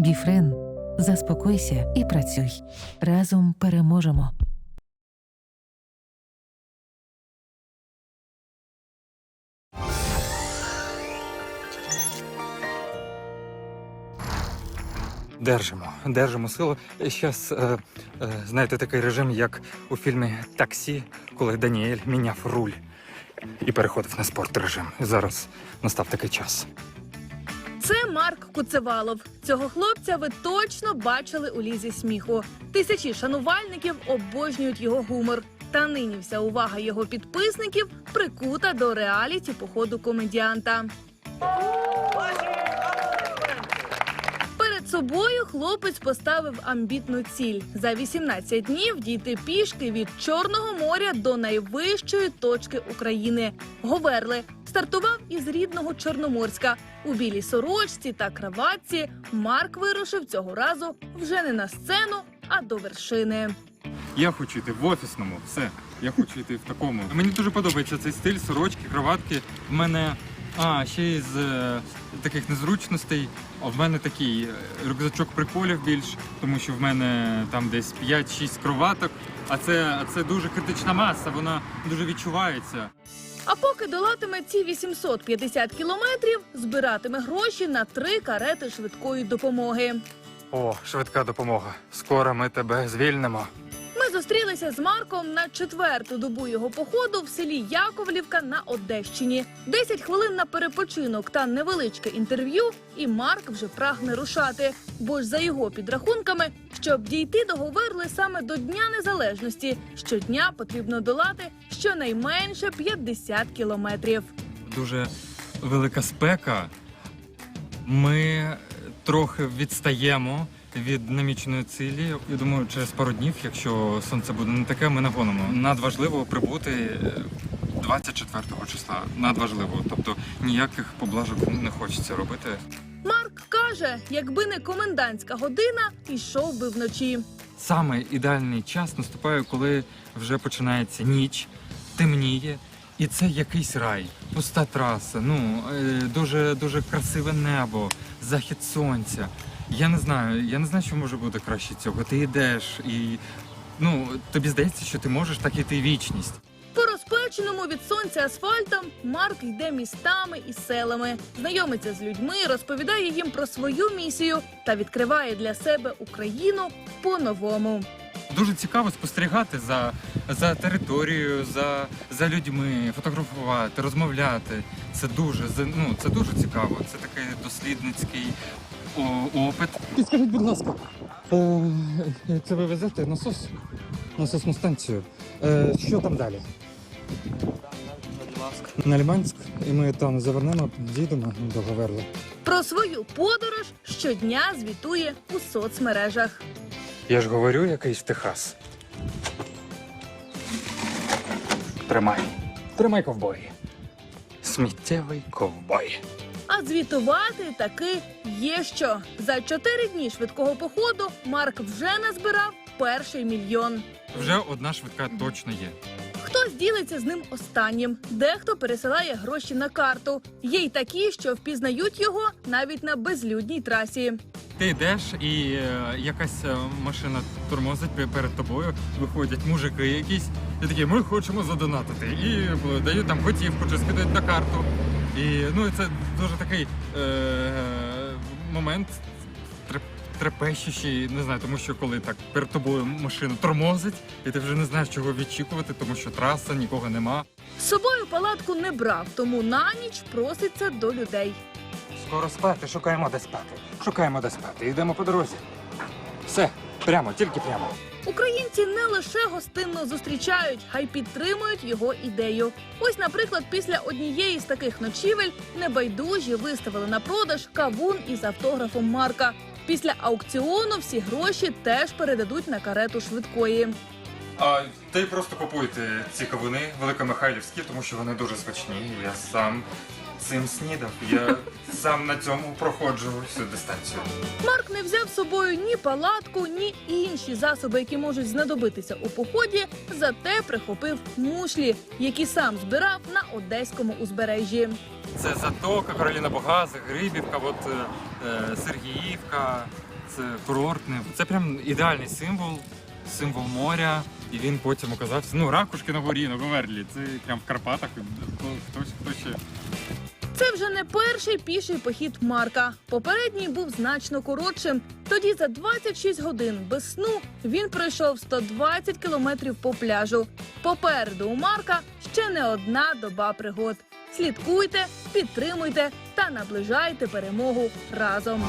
Біфрен. Заспокойся і працюй. Разом переможемо. Держимо, держимо силу. Зараз, е, е, знаєте, такий режим, як у фільмі Таксі, коли Даніель міняв руль і переходив на спорт режим. Зараз настав такий час. Це Марк Куцевалов. Цього хлопця ви точно бачили у лізі сміху. Тисячі шанувальників обожнюють його гумор. Та нині вся увага його підписників прикута до реаліті походу комедіанта. Перед собою хлопець поставив амбітну ціль за 18 днів дійти пішки від Чорного моря до найвищої точки України Говерли. Стартував із рідного Чорноморська. У білій сорочці та краватці Марк вирушив цього разу вже не на сцену, а до вершини. Я хочу йти в офісному, все. Я хочу йти в такому. Мені дуже подобається цей стиль, сорочки, кроватки. В мене а, ще із е, таких незручностей. А в мене такий е, рюкзачок приколів більш, тому що в мене там десь 5-6 кроваток. А це, а це дуже критична маса, вона дуже відчувається. А поки долатиме ці 850 кілометрів, збиратиме гроші на три карети швидкої допомоги. О, швидка допомога. Скоро ми тебе звільнимо. Зустрілися з Марком на четверту добу його походу в селі Яковлівка на Одещині. 10 хвилин на перепочинок та невеличке інтерв'ю, і Марк вже прагне рушати. Бо ж за його підрахунками, щоб дійти до Говерли саме до Дня Незалежності, щодня потрібно долати щонайменше 50 кілометрів. Дуже велика спека. Ми трохи відстаємо від наміченої цілі. Я думаю, через пару днів, якщо сонце буде не таке, ми нагонимо. Надважливо прибути е, 24 числа. Надважливо. Тобто ніяких поблажок не хочеться робити. Марк каже, якби не комендантська година, йшов би вночі. Саме ідеальний час наступає, коли вже починається ніч, темніє. І це якийсь рай, пуста траса, ну е, дуже дуже красиве небо, захід сонця. Я не знаю, я не знаю, що може бути краще цього. Ти йдеш і ну тобі здається, що ти можеш так іти вічність. По розпеченому від сонця асфальтом Марк йде містами і селами, знайомиться з людьми, розповідає їм про свою місію та відкриває для себе Україну по-новому. Дуже цікаво спостерігати за, за територією, за, за людьми, фотографувати, розмовляти. Це дуже ну, це дуже цікаво. Це такий дослідницький опит. Підскажіть, будь ласка, е, це ви везете насос? Насосну станцію. Е, що там далі? На Лиманськ. І ми там завернемо, дійдемо до. Про свою подорож щодня звітує у соцмережах. Я ж говорю, якийсь Техас. Тримай. Тримай ковбой. Сміттєвий ковбой. А звітувати таки є що. За чотири дні швидкого походу Марк вже назбирав перший мільйон. Вже одна швидка точно є. Хтось ділиться з ним останнім, дехто пересилає гроші на карту. Є й такі, що впізнають його навіть на безлюдній трасі. Ти йдеш, і е, якась е, машина тормозить пе- перед тобою. Виходять мужики якісь, і такі, ми хочемо задонатити. І е, дають там готівку чи скидають на карту. І ну це дуже такий е, момент треп- трепещущий, не знаю, тому що коли так перед тобою машина тормозить, і ти вже не знаєш, чого відчікувати, тому що траса, нікого нема. З собою палатку не брав, тому на ніч проситься до людей. Скоро спати, шукаємо де спати. Шукаємо де спати. Йдемо по дорозі. Все, прямо, тільки прямо. Українці не лише гостинно зустрічають, а й підтримують його ідею. Ось, наприклад, після однієї з таких ночівель небайдужі виставили на продаж кавун із автографом Марка. Після аукціону всі гроші теж передадуть на карету швидкої. А ти просто купуйте ці кавуни великомихайлівські, тому що вони дуже смачні. Я сам цим снідав. Я сам на цьому проходжу всю дистанцію. Марк не взяв з собою ні палатку, ні інші засоби, які можуть знадобитися у поході. Зате прихопив мушлі, які сам збирав на одеському узбережжі. Це Затока, Кароліна Богаза, Грибівка, от, е, е, Сергіївка. це курортне. Це прям ідеальний символ, символ моря. І він потім оказався. Ну, ракушки на горі, на Говерлі. Це прям в Карпатах. Хто, хто, хто ще Це вже не перший піший похід Марка. Попередній був значно коротшим. Тоді за 26 годин без сну він пройшов 120 кілометрів по пляжу. Попереду у Марка ще не одна доба пригод. Слідкуйте, підтримуйте та наближайте перемогу разом.